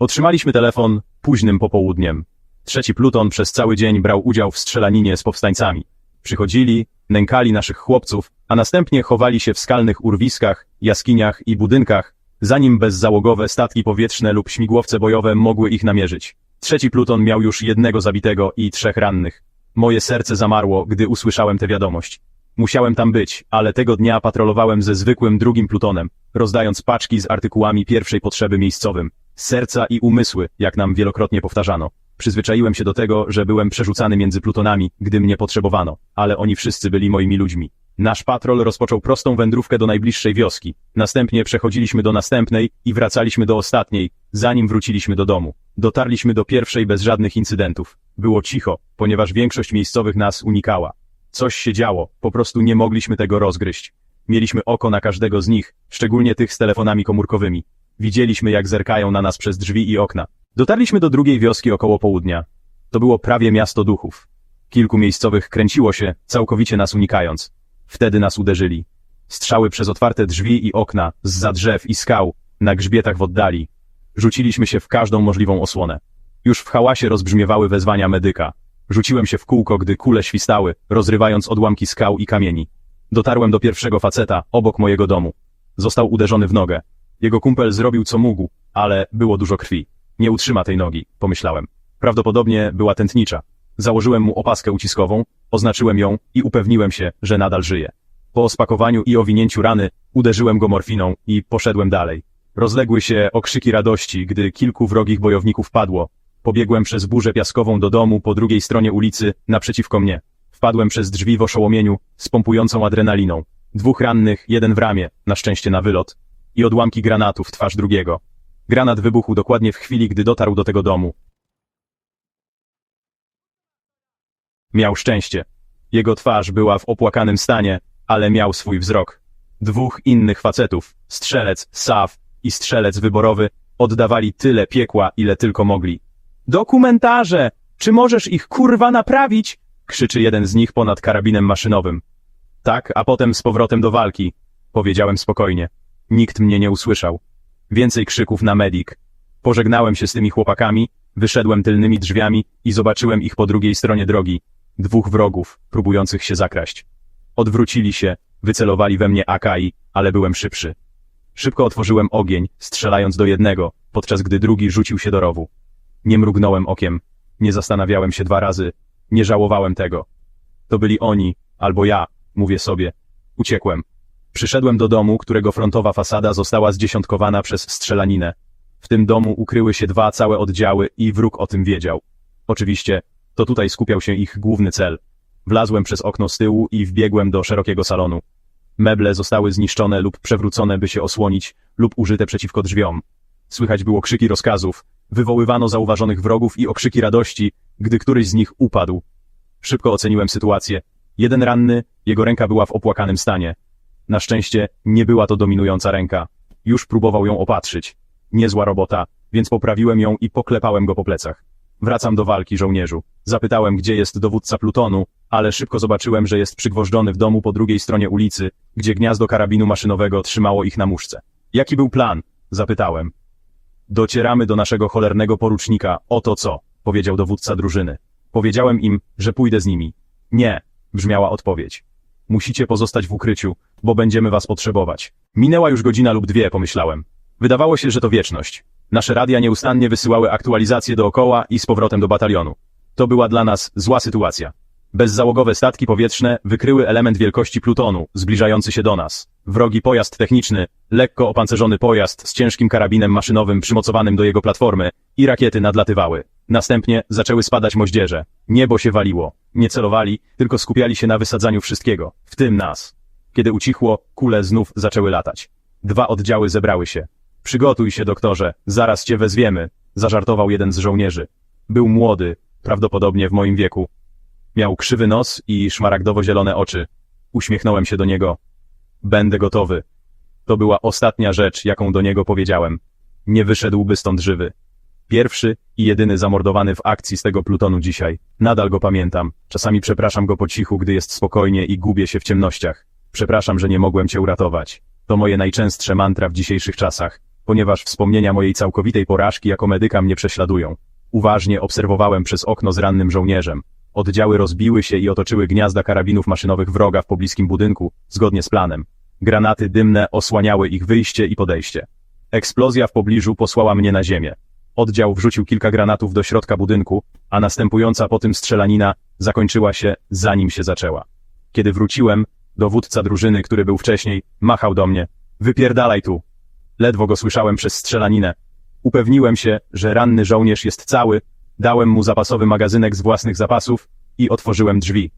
Otrzymaliśmy telefon późnym popołudniem. Trzeci pluton przez cały dzień brał udział w strzelaninie z powstańcami. Przychodzili, nękali naszych chłopców, a następnie chowali się w skalnych urwiskach, jaskiniach i budynkach, zanim bezzałogowe statki powietrzne lub śmigłowce bojowe mogły ich namierzyć. Trzeci pluton miał już jednego zabitego i trzech rannych. Moje serce zamarło, gdy usłyszałem tę wiadomość. Musiałem tam być, ale tego dnia patrolowałem ze zwykłym drugim plutonem, rozdając paczki z artykułami pierwszej potrzeby miejscowym. Serca i umysły, jak nam wielokrotnie powtarzano. Przyzwyczaiłem się do tego, że byłem przerzucany między plutonami, gdy mnie potrzebowano, ale oni wszyscy byli moimi ludźmi. Nasz patrol rozpoczął prostą wędrówkę do najbliższej wioski. Następnie przechodziliśmy do następnej i wracaliśmy do ostatniej, zanim wróciliśmy do domu. Dotarliśmy do pierwszej bez żadnych incydentów. Było cicho, ponieważ większość miejscowych nas unikała. Coś się działo, po prostu nie mogliśmy tego rozgryźć. Mieliśmy oko na każdego z nich, szczególnie tych z telefonami komórkowymi. Widzieliśmy, jak zerkają na nas przez drzwi i okna. Dotarliśmy do drugiej wioski około południa. To było prawie miasto duchów. Kilku miejscowych kręciło się, całkowicie nas unikając. Wtedy nas uderzyli. Strzały przez otwarte drzwi i okna, z drzew i skał, na grzbietach w oddali. Rzuciliśmy się w każdą możliwą osłonę. Już w hałasie rozbrzmiewały wezwania medyka. Rzuciłem się w kółko, gdy kule świstały, rozrywając odłamki skał i kamieni. Dotarłem do pierwszego faceta, obok mojego domu. Został uderzony w nogę. Jego kumpel zrobił co mógł, ale było dużo krwi. Nie utrzyma tej nogi, pomyślałem. Prawdopodobnie była tętnicza. Założyłem mu opaskę uciskową, oznaczyłem ją i upewniłem się, że nadal żyje. Po spakowaniu i owinięciu rany uderzyłem go morfiną i poszedłem dalej. Rozległy się okrzyki radości, gdy kilku wrogich bojowników padło. Pobiegłem przez burzę piaskową do domu po drugiej stronie ulicy, naprzeciwko mnie. Wpadłem przez drzwi w oszołomieniu, z pompującą adrenaliną. Dwóch rannych, jeden w ramię, na szczęście na wylot, i odłamki granatu w twarz drugiego. Granat wybuchł dokładnie w chwili, gdy dotarł do tego domu. Miał szczęście. Jego twarz była w opłakanym stanie, ale miał swój wzrok. Dwóch innych facetów, strzelec, Saw i strzelec wyborowy, oddawali tyle piekła, ile tylko mogli. Dokumentarze! Czy możesz ich kurwa naprawić? krzyczy jeden z nich ponad karabinem maszynowym. Tak, a potem z powrotem do walki, powiedziałem spokojnie. Nikt mnie nie usłyszał. Więcej krzyków na medik. Pożegnałem się z tymi chłopakami, wyszedłem tylnymi drzwiami i zobaczyłem ich po drugiej stronie drogi. Dwóch wrogów, próbujących się zakraść. Odwrócili się, wycelowali we mnie Akai, ale byłem szybszy. Szybko otworzyłem ogień, strzelając do jednego, podczas gdy drugi rzucił się do rowu. Nie mrugnąłem okiem, nie zastanawiałem się dwa razy, nie żałowałem tego. To byli oni, albo ja, mówię sobie. Uciekłem. Przyszedłem do domu, którego frontowa fasada została zdziesiątkowana przez strzelaninę. W tym domu ukryły się dwa całe oddziały i wróg o tym wiedział. Oczywiście, to tutaj skupiał się ich główny cel. Wlazłem przez okno z tyłu i wbiegłem do szerokiego salonu. Meble zostały zniszczone lub przewrócone, by się osłonić, lub użyte przeciwko drzwiom. Słychać było krzyki rozkazów, wywoływano zauważonych wrogów i okrzyki radości, gdy któryś z nich upadł. Szybko oceniłem sytuację. Jeden ranny, jego ręka była w opłakanym stanie. Na szczęście nie była to dominująca ręka. Już próbował ją opatrzyć. Niezła robota, więc poprawiłem ją i poklepałem go po plecach. Wracam do walki, żołnierzu. Zapytałem, gdzie jest dowódca plutonu, ale szybko zobaczyłem, że jest przygwożdżony w domu po drugiej stronie ulicy, gdzie gniazdo karabinu maszynowego trzymało ich na muszce. Jaki był plan? Zapytałem. Docieramy do naszego cholernego porucznika, oto co, powiedział dowódca drużyny. Powiedziałem im, że pójdę z nimi. Nie, brzmiała odpowiedź. Musicie pozostać w ukryciu, bo będziemy was potrzebować. Minęła już godzina lub dwie, pomyślałem. Wydawało się, że to wieczność. Nasze radia nieustannie wysyłały aktualizacje dookoła i z powrotem do batalionu. To była dla nas zła sytuacja. Bezzałogowe statki powietrzne wykryły element wielkości plutonu, zbliżający się do nas. Wrogi pojazd techniczny, lekko opancerzony pojazd z ciężkim karabinem maszynowym przymocowanym do jego platformy i rakiety nadlatywały. Następnie zaczęły spadać moździerze. Niebo się waliło. Nie celowali, tylko skupiali się na wysadzaniu wszystkiego, w tym nas. Kiedy ucichło, kule znów zaczęły latać. Dwa oddziały zebrały się. Przygotuj się, doktorze, zaraz cię wezwiemy, zażartował jeden z żołnierzy. Był młody, prawdopodobnie w moim wieku. Miał krzywy nos i szmaragdowo-zielone oczy. Uśmiechnąłem się do niego. Będę gotowy. To była ostatnia rzecz, jaką do niego powiedziałem. Nie wyszedłby stąd żywy. Pierwszy i jedyny zamordowany w akcji z tego plutonu dzisiaj. Nadal go pamiętam. Czasami przepraszam go po cichu, gdy jest spokojnie i gubię się w ciemnościach. Przepraszam, że nie mogłem cię uratować. To moje najczęstsze mantra w dzisiejszych czasach. ponieważ wspomnienia mojej całkowitej porażki jako medyka mnie prześladują. Uważnie obserwowałem przez okno z rannym żołnierzem. Oddziały rozbiły się i otoczyły gniazda karabinów maszynowych wroga w pobliskim budynku, zgodnie z planem. Granaty dymne osłaniały ich wyjście i podejście. Eksplozja w pobliżu posłała mnie na ziemię. Oddział wrzucił kilka granatów do środka budynku, a następująca po tym strzelanina zakończyła się, zanim się zaczęła. Kiedy wróciłem, dowódca drużyny, który był wcześniej, machał do mnie. Wypierdalaj tu. Ledwo go słyszałem przez strzelaninę. Upewniłem się, że ranny żołnierz jest cały, dałem mu zapasowy magazynek z własnych zapasów i otworzyłem drzwi.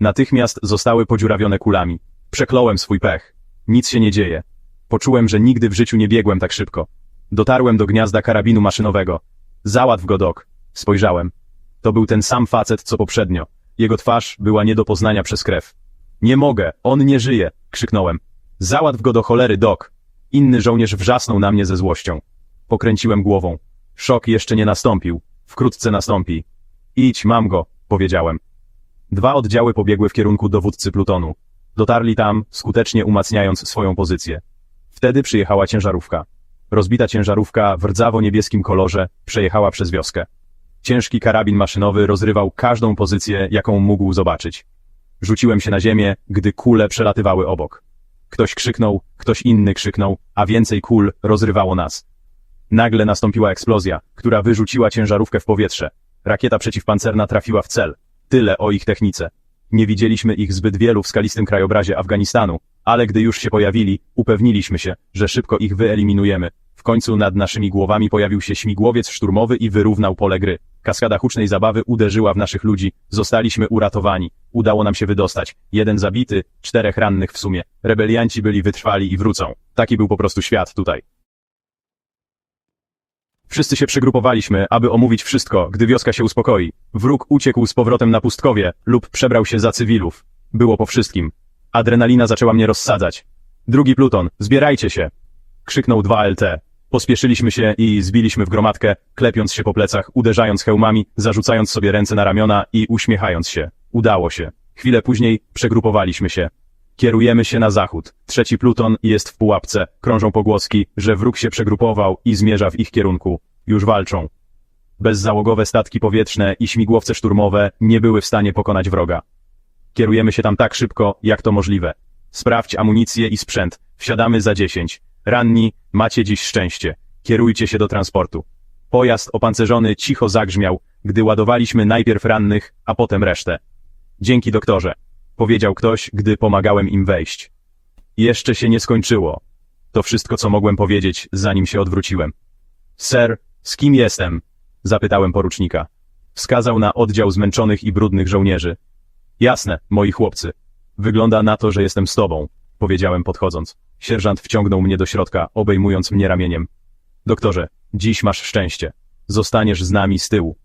Natychmiast zostały podziurawione kulami. Przekląłem swój pech. Nic się nie dzieje. Poczułem, że nigdy w życiu nie biegłem tak szybko. Dotarłem do gniazda karabinu maszynowego. Załatw go, dok. Spojrzałem. To był ten sam facet, co poprzednio. Jego twarz była nie do poznania przez krew. Nie mogę, on nie żyje, krzyknąłem. Załatw go do cholery, dok. Inny żołnierz wrzasnął na mnie ze złością. Pokręciłem głową. Szok jeszcze nie nastąpił. Wkrótce nastąpi. Idź, mam go, powiedziałem. Dwa oddziały pobiegły w kierunku dowódcy plutonu. Dotarli tam, skutecznie umacniając swoją pozycję. Wtedy przyjechała ciężarówka. Rozbita ciężarówka w rdzawo-niebieskim kolorze przejechała przez wioskę. Ciężki karabin maszynowy rozrywał każdą pozycję, jaką mógł zobaczyć. Rzuciłem się na ziemię, gdy kule przelatywały obok. Ktoś krzyknął, ktoś inny krzyknął, a więcej kul rozrywało nas. Nagle nastąpiła eksplozja, która wyrzuciła ciężarówkę w powietrze. Rakieta przeciwpancerna trafiła w cel. Tyle o ich technice. Nie widzieliśmy ich zbyt wielu w skalistym krajobrazie Afganistanu, ale gdy już się pojawili, upewniliśmy się, że szybko ich wyeliminujemy. W końcu nad naszymi głowami pojawił się śmigłowiec szturmowy i wyrównał pole gry. Kaskada hucznej zabawy uderzyła w naszych ludzi. Zostaliśmy uratowani. Udało nam się wydostać. Jeden zabity, czterech rannych w sumie. Rebelianci byli wytrwali i wrócą. Taki był po prostu świat tutaj. Wszyscy się przygrupowaliśmy, aby omówić wszystko, gdy wioska się uspokoi. Wróg uciekł z powrotem na pustkowie lub przebrał się za cywilów. Było po wszystkim. Adrenalina zaczęła mnie rozsadzać. Drugi pluton, zbierajcie się! Krzyknął 2LT. Pospieszyliśmy się i zbiliśmy w gromadkę, klepiąc się po plecach, uderzając hełmami, zarzucając sobie ręce na ramiona i uśmiechając się. Udało się. Chwilę później przegrupowaliśmy się. Kierujemy się na zachód. Trzeci pluton jest w pułapce. Krążą pogłoski, że wróg się przegrupował i zmierza w ich kierunku. Już walczą. Bezzałogowe statki powietrzne i śmigłowce szturmowe nie były w stanie pokonać wroga. Kierujemy się tam tak szybko, jak to możliwe. Sprawdź amunicję i sprzęt. Wsiadamy za dziesięć. Ranni, macie dziś szczęście. Kierujcie się do transportu. Pojazd opancerzony cicho zagrzmiał, gdy ładowaliśmy najpierw rannych, a potem resztę. Dzięki doktorze, powiedział ktoś, gdy pomagałem im wejść. Jeszcze się nie skończyło. To wszystko, co mogłem powiedzieć, zanim się odwróciłem. Ser, z kim jestem? Zapytałem porucznika. Wskazał na oddział zmęczonych i brudnych żołnierzy. Jasne, moi chłopcy. Wygląda na to, że jestem z tobą, powiedziałem podchodząc. Sierżant wciągnął mnie do środka, obejmując mnie ramieniem. Doktorze, dziś masz szczęście. Zostaniesz z nami z tyłu.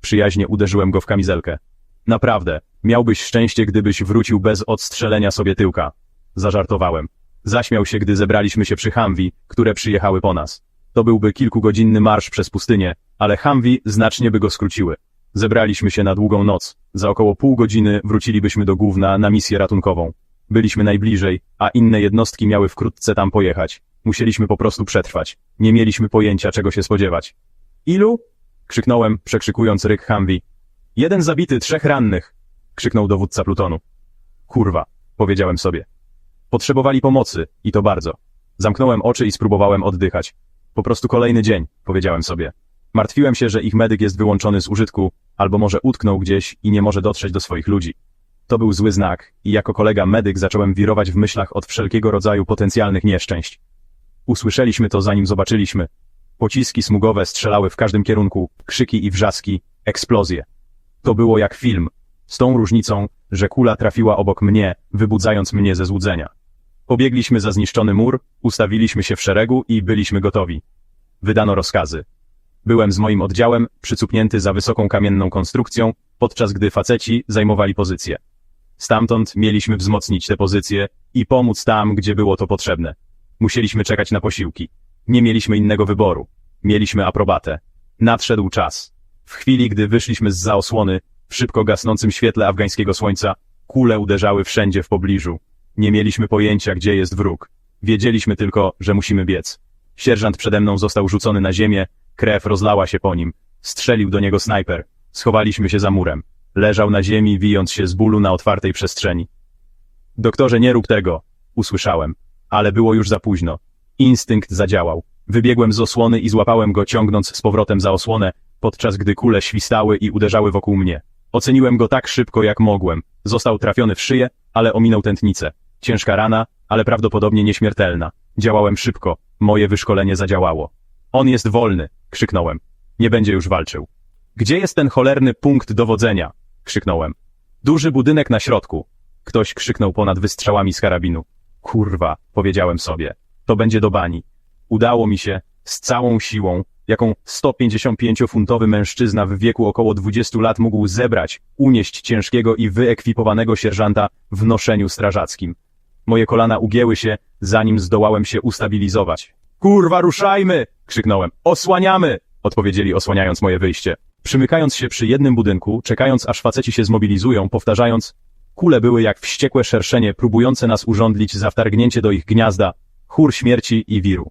Przyjaźnie uderzyłem go w kamizelkę. Naprawdę, miałbyś szczęście, gdybyś wrócił bez odstrzelenia sobie tyłka. Zażartowałem. Zaśmiał się, gdy zebraliśmy się przy Humvee, które przyjechały po nas. To byłby kilkugodzinny marsz przez pustynię, ale Humvee znacznie by go skróciły. Zebraliśmy się na długą noc. Za około pół godziny wrócilibyśmy do Gówna na misję ratunkową. Byliśmy najbliżej, a inne jednostki miały wkrótce tam pojechać. Musieliśmy po prostu przetrwać. Nie mieliśmy pojęcia, czego się spodziewać. Ilu? Krzyknąłem, przekrzykując ryk Humvee. Jeden zabity, trzech rannych! Krzyknął dowódca plutonu. Kurwa, powiedziałem sobie. Potrzebowali pomocy, i to bardzo. Zamknąłem oczy i spróbowałem oddychać. Po prostu kolejny dzień, powiedziałem sobie. Martwiłem się, że ich medyk jest wyłączony z użytku, albo może utknął gdzieś i nie może dotrzeć do swoich ludzi. To był zły znak i jako kolega medyk zacząłem wirować w myślach od wszelkiego rodzaju potencjalnych nieszczęść. Usłyszeliśmy to zanim zobaczyliśmy. Pociski smugowe strzelały w każdym kierunku, krzyki i wrzaski, eksplozje. To było jak film, z tą różnicą, że kula trafiła obok mnie, wybudzając mnie ze złudzenia. Pobiegliśmy za zniszczony mur, ustawiliśmy się w szeregu i byliśmy gotowi. Wydano rozkazy. Byłem z moim oddziałem, przycupnięty za wysoką kamienną konstrukcją, podczas gdy faceci zajmowali pozycje. Stamtąd mieliśmy wzmocnić te pozycje i pomóc tam, gdzie było to potrzebne. Musieliśmy czekać na posiłki. Nie mieliśmy innego wyboru. Mieliśmy aprobatę. Nadszedł czas. W chwili, gdy wyszliśmy z za osłony, w szybko gasnącym świetle afgańskiego słońca, kule uderzały wszędzie w pobliżu. Nie mieliśmy pojęcia, gdzie jest wróg. Wiedzieliśmy tylko, że musimy biec. Sierżant przede mną został rzucony na ziemię, krew rozlała się po nim. Strzelił do niego snajper. Schowaliśmy się za murem. Leżał na ziemi, wijąc się z bólu na otwartej przestrzeni. Doktorze, nie rób tego, usłyszałem. Ale było już za późno. Instynkt zadziałał. Wybiegłem z osłony i złapałem go ciągnąc z powrotem za osłonę, podczas gdy kule świstały i uderzały wokół mnie. Oceniłem go tak szybko, jak mogłem. Został trafiony w szyję, ale ominął tętnicę. Ciężka rana, ale prawdopodobnie nieśmiertelna. Działałem szybko. Moje wyszkolenie zadziałało. On jest wolny, krzyknąłem. Nie będzie już walczył. Gdzie jest ten cholerny punkt dowodzenia? krzyknąłem. Duży budynek na środku. Ktoś krzyknął ponad wystrzałami z karabinu. Kurwa, powiedziałem sobie. To będzie do bani. Udało mi się, z całą siłą, jaką 155-funtowy mężczyzna w wieku około 20 lat mógł zebrać, unieść ciężkiego i wyekwipowanego sierżanta w noszeniu strażackim. Moje kolana ugięły się, zanim zdołałem się ustabilizować. Kurwa, ruszajmy! krzyknąłem. Osłaniamy! odpowiedzieli osłaniając moje wyjście. Przymykając się przy jednym budynku, czekając aż faceci się zmobilizują, powtarzając Kule były jak wściekłe szerszenie, próbujące nas urządlić za wtargnięcie do ich gniazda, chór śmierci i wiru.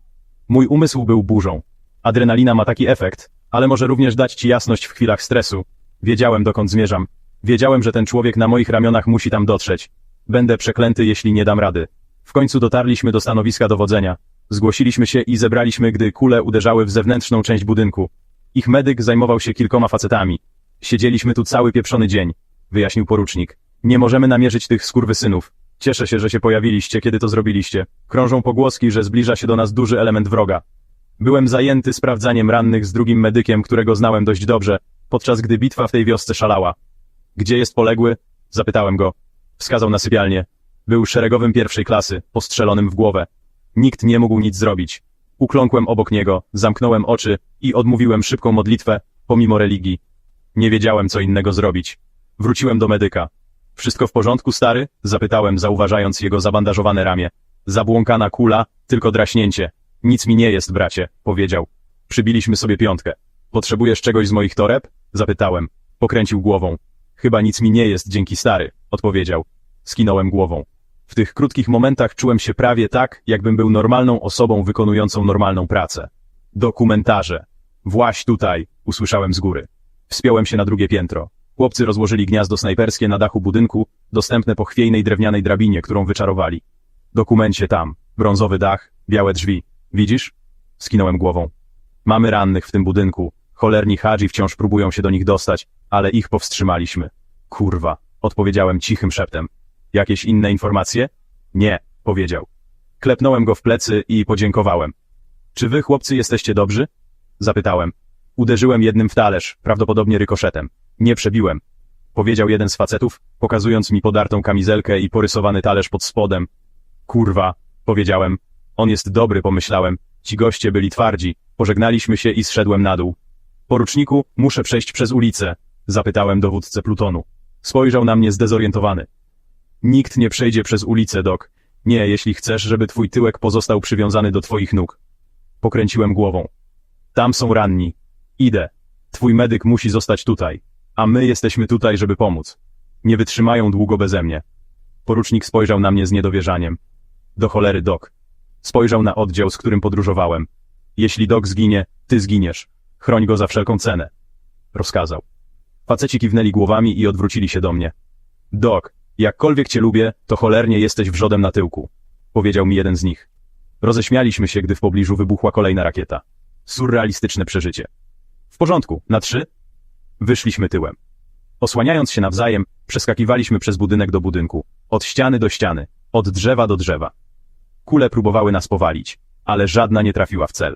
Mój umysł był burzą. Adrenalina ma taki efekt, ale może również dać ci jasność w chwilach stresu. Wiedziałem, dokąd zmierzam. Wiedziałem, że ten człowiek na moich ramionach musi tam dotrzeć. Będę przeklęty, jeśli nie dam rady. W końcu dotarliśmy do stanowiska dowodzenia. Zgłosiliśmy się i zebraliśmy, gdy kule uderzały w zewnętrzną część budynku. Ich medyk zajmował się kilkoma facetami. Siedzieliśmy tu cały pieprzony dzień, wyjaśnił porucznik. Nie możemy namierzyć tych skurwysynów. Cieszę się, że się pojawiliście, kiedy to zrobiliście. Krążą pogłoski, że zbliża się do nas duży element wroga. Byłem zajęty sprawdzaniem rannych z drugim medykiem, którego znałem dość dobrze, podczas gdy bitwa w tej wiosce szalała. Gdzie jest poległy? Zapytałem go. Wskazał na sypialnię. Był szeregowym pierwszej klasy, postrzelonym w głowę. Nikt nie mógł nic zrobić. Ukląkłem obok niego, zamknąłem oczy i odmówiłem szybką modlitwę, pomimo religii. Nie wiedziałem, co innego zrobić. Wróciłem do medyka. Wszystko w porządku, stary? Zapytałem, zauważając jego zabandażowane ramię. Zabłąkana kula, tylko draśnięcie. Nic mi nie jest, bracie, powiedział. Przybiliśmy sobie piątkę. Potrzebujesz czegoś z moich toreb? Zapytałem. Pokręcił głową. Chyba nic mi nie jest, dzięki stary, odpowiedział. Skinąłem głową. W tych krótkich momentach czułem się prawie tak, jakbym był normalną osobą wykonującą normalną pracę. Dokumentarze. Właś tutaj, usłyszałem z góry. Wspiąłem się na drugie piętro. Chłopcy rozłożyli gniazdo snajperskie na dachu budynku, dostępne po chwiejnej drewnianej drabinie, którą wyczarowali. Dokumencie tam. Brązowy dach, białe drzwi. Widzisz? Skinąłem głową. Mamy rannych w tym budynku. Cholerni hadzi wciąż próbują się do nich dostać, ale ich powstrzymaliśmy. Kurwa, odpowiedziałem cichym szeptem. Jakieś inne informacje? Nie, powiedział. Klepnąłem go w plecy i podziękowałem. Czy wy, chłopcy, jesteście dobrzy? Zapytałem. Uderzyłem jednym w talerz, prawdopodobnie rykoszetem. Nie przebiłem. Powiedział jeden z facetów, pokazując mi podartą kamizelkę i porysowany talerz pod spodem. Kurwa, powiedziałem. On jest dobry, pomyślałem. Ci goście byli twardzi. Pożegnaliśmy się i zszedłem na dół. Poruczniku, muszę przejść przez ulicę, zapytałem dowódcę plutonu. Spojrzał na mnie zdezorientowany. Nikt nie przejdzie przez ulicę, dok. Nie, jeśli chcesz, żeby twój tyłek pozostał przywiązany do twoich nóg. Pokręciłem głową. Tam są ranni. Idę. Twój medyk musi zostać tutaj. A my jesteśmy tutaj, żeby pomóc. Nie wytrzymają długo beze mnie. Porucznik spojrzał na mnie z niedowierzaniem. Do cholery, dok. Spojrzał na oddział, z którym podróżowałem. Jeśli dok zginie, ty zginiesz. Chroń go za wszelką cenę. Rozkazał. Faceci kiwnęli głowami i odwrócili się do mnie. Dok, jakkolwiek cię lubię, to cholernie jesteś wrzodem na tyłku. Powiedział mi jeden z nich. Roześmialiśmy się, gdy w pobliżu wybuchła kolejna rakieta. Surrealistyczne przeżycie. W porządku, na trzy? Wyszliśmy tyłem. Osłaniając się nawzajem, przeskakiwaliśmy przez budynek do budynku, od ściany do ściany, od drzewa do drzewa. Kule próbowały nas powalić, ale żadna nie trafiła w cel.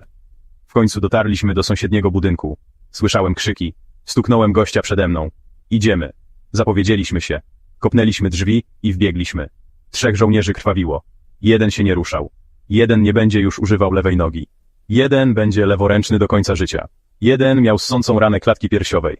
W końcu dotarliśmy do sąsiedniego budynku. Słyszałem krzyki. Stuknąłem gościa przede mną. Idziemy. Zapowiedzieliśmy się. Kopnęliśmy drzwi i wbiegliśmy. Trzech żołnierzy krwawiło. Jeden się nie ruszał. Jeden nie będzie już używał lewej nogi. Jeden będzie leworęczny do końca życia. Jeden miał ssącą ranę klatki piersiowej.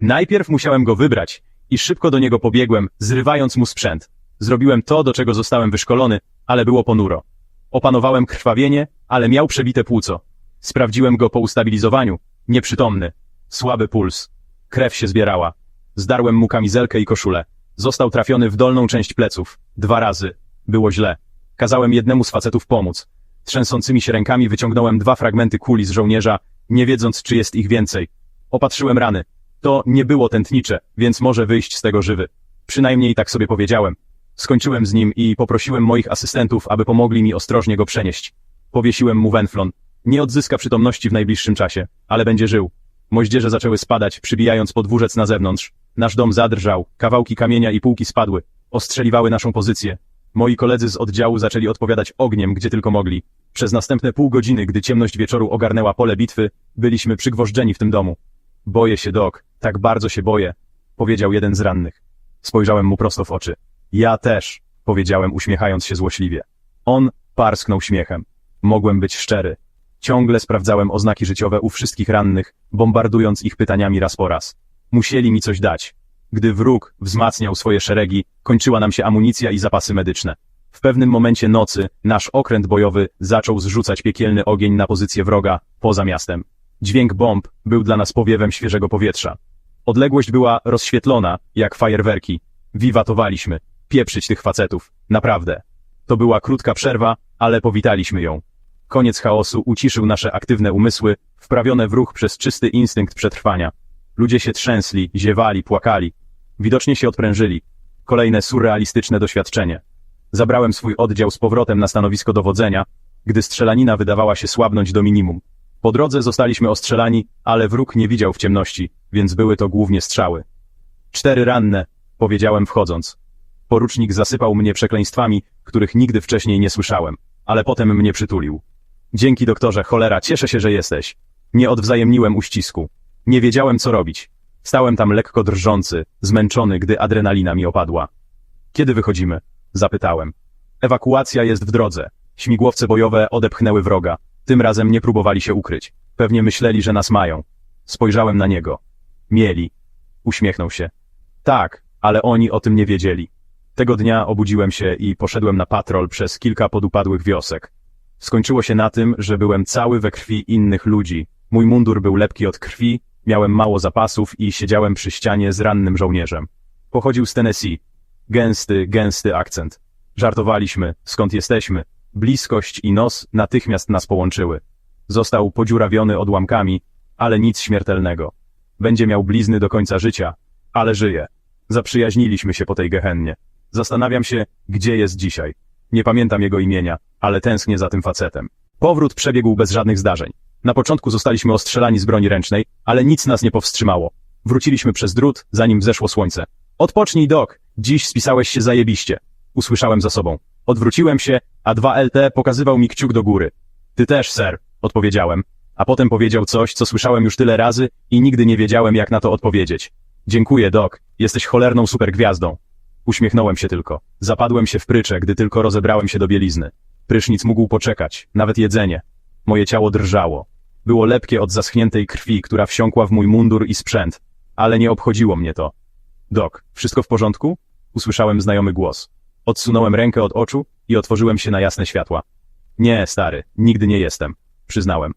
Najpierw musiałem go wybrać i szybko do niego pobiegłem, zrywając mu sprzęt. Zrobiłem to, do czego zostałem wyszkolony, ale było ponuro. Opanowałem krwawienie, ale miał przebite płuco. Sprawdziłem go po ustabilizowaniu. Nieprzytomny. Słaby puls. Krew się zbierała. Zdarłem mu kamizelkę i koszulę. Został trafiony w dolną część pleców. Dwa razy. Było źle. Kazałem jednemu z facetów pomóc. Trzęsącymi się rękami wyciągnąłem dwa fragmenty kuli z żołnierza, nie wiedząc, czy jest ich więcej. Opatrzyłem rany. To nie było tętnicze, więc może wyjść z tego żywy. Przynajmniej tak sobie powiedziałem. Skończyłem z nim i poprosiłem moich asystentów, aby pomogli mi ostrożnie go przenieść. Powiesiłem mu wenflon. Nie odzyska przytomności w najbliższym czasie, ale będzie żył. Moździerze zaczęły spadać, przybijając podwórzec na zewnątrz. Nasz dom zadrżał, kawałki kamienia i półki spadły. Ostrzeliwały naszą pozycję. Moi koledzy z oddziału zaczęli odpowiadać ogniem, gdzie tylko mogli. Przez następne pół godziny, gdy ciemność wieczoru ogarnęła pole bitwy, byliśmy przygwożdżeni w tym domu. Boję się, Dok, tak bardzo się boję, powiedział jeden z rannych. Spojrzałem mu prosto w oczy. Ja też, powiedziałem uśmiechając się złośliwie. On parsknął śmiechem. Mogłem być szczery. Ciągle sprawdzałem oznaki życiowe u wszystkich rannych, bombardując ich pytaniami raz po raz. Musieli mi coś dać. Gdy wróg wzmacniał swoje szeregi, kończyła nam się amunicja i zapasy medyczne. W pewnym momencie nocy nasz okręt bojowy zaczął zrzucać piekielny ogień na pozycję wroga poza miastem. Dźwięk bomb był dla nas powiewem świeżego powietrza. Odległość była rozświetlona, jak fajerwerki. Wiwatowaliśmy. Pieprzyć tych facetów. Naprawdę. To była krótka przerwa, ale powitaliśmy ją. Koniec chaosu uciszył nasze aktywne umysły, wprawione w ruch przez czysty instynkt przetrwania. Ludzie się trzęsli, ziewali, płakali. Widocznie się odprężyli. Kolejne surrealistyczne doświadczenie. Zabrałem swój oddział z powrotem na stanowisko dowodzenia, gdy strzelanina wydawała się słabnąć do minimum. Po drodze zostaliśmy ostrzelani, ale wróg nie widział w ciemności, więc były to głównie strzały. Cztery ranne, powiedziałem wchodząc. Porucznik zasypał mnie przekleństwami, których nigdy wcześniej nie słyszałem, ale potem mnie przytulił. Dzięki doktorze, cholera, cieszę się, że jesteś. Nie odwzajemniłem uścisku. Nie wiedziałem, co robić. Stałem tam lekko drżący, zmęczony, gdy adrenalina mi opadła. Kiedy wychodzimy? Zapytałem. Ewakuacja jest w drodze. Śmigłowce bojowe odepchnęły wroga. Tym razem nie próbowali się ukryć. Pewnie myśleli, że nas mają. Spojrzałem na niego. Mieli. Uśmiechnął się. Tak, ale oni o tym nie wiedzieli. Tego dnia obudziłem się i poszedłem na patrol przez kilka podupadłych wiosek. Skończyło się na tym, że byłem cały we krwi innych ludzi. Mój mundur był lepki od krwi, miałem mało zapasów i siedziałem przy ścianie z rannym żołnierzem. Pochodził z Tennessee. Gęsty, gęsty akcent. Żartowaliśmy, skąd jesteśmy. Bliskość i nos natychmiast nas połączyły. Został podziurawiony odłamkami, ale nic śmiertelnego. Będzie miał blizny do końca życia, ale żyje. Zaprzyjaźniliśmy się po tej gehennie. Zastanawiam się, gdzie jest dzisiaj. Nie pamiętam jego imienia, ale tęsknię za tym facetem. Powrót przebiegł bez żadnych zdarzeń. Na początku zostaliśmy ostrzelani z broni ręcznej, ale nic nas nie powstrzymało. Wróciliśmy przez drut, zanim wzeszło słońce. Odpocznij, Dok, dziś spisałeś się zajebiście. Usłyszałem za sobą. Odwróciłem się, a 2LT pokazywał mi kciuk do góry. Ty też, ser, odpowiedziałem. A potem powiedział coś, co słyszałem już tyle razy i nigdy nie wiedziałem, jak na to odpowiedzieć. Dziękuję, Dok, jesteś cholerną supergwiazdą. Uśmiechnąłem się tylko. Zapadłem się w prycze, gdy tylko rozebrałem się do bielizny. Prysznic mógł poczekać, nawet jedzenie. Moje ciało drżało. Było lepkie od zaschniętej krwi, która wsiąkła w mój mundur i sprzęt. Ale nie obchodziło mnie to. Dok, wszystko w porządku? Usłyszałem znajomy głos. Odsunąłem rękę od oczu i otworzyłem się na jasne światła. Nie, stary, nigdy nie jestem, przyznałem.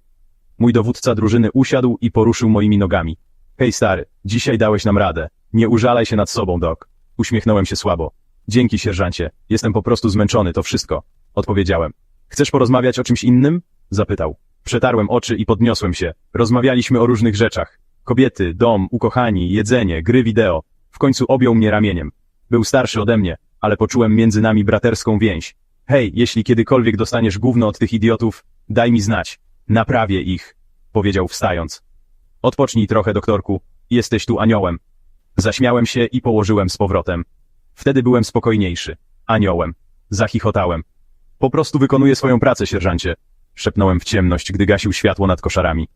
Mój dowódca drużyny usiadł i poruszył moimi nogami. Hej stary, dzisiaj dałeś nam radę. Nie użalaj się nad sobą, Dok. Uśmiechnąłem się słabo. Dzięki, sierżancie. Jestem po prostu zmęczony, to wszystko. Odpowiedziałem. Chcesz porozmawiać o czymś innym? Zapytał. Przetarłem oczy i podniosłem się. Rozmawialiśmy o różnych rzeczach. Kobiety, dom, ukochani, jedzenie, gry wideo. W końcu objął mnie ramieniem. Był starszy ode mnie, ale poczułem między nami braterską więź. Hej, jeśli kiedykolwiek dostaniesz gówno od tych idiotów, daj mi znać. Naprawię ich, powiedział wstając. Odpocznij trochę, doktorku. Jesteś tu aniołem. Zaśmiałem się i położyłem z powrotem. Wtedy byłem spokojniejszy. Aniołem. Zachichotałem. Po prostu wykonuję swoją pracę, sierżancie. Szepnąłem w ciemność, gdy gasił światło nad koszarami.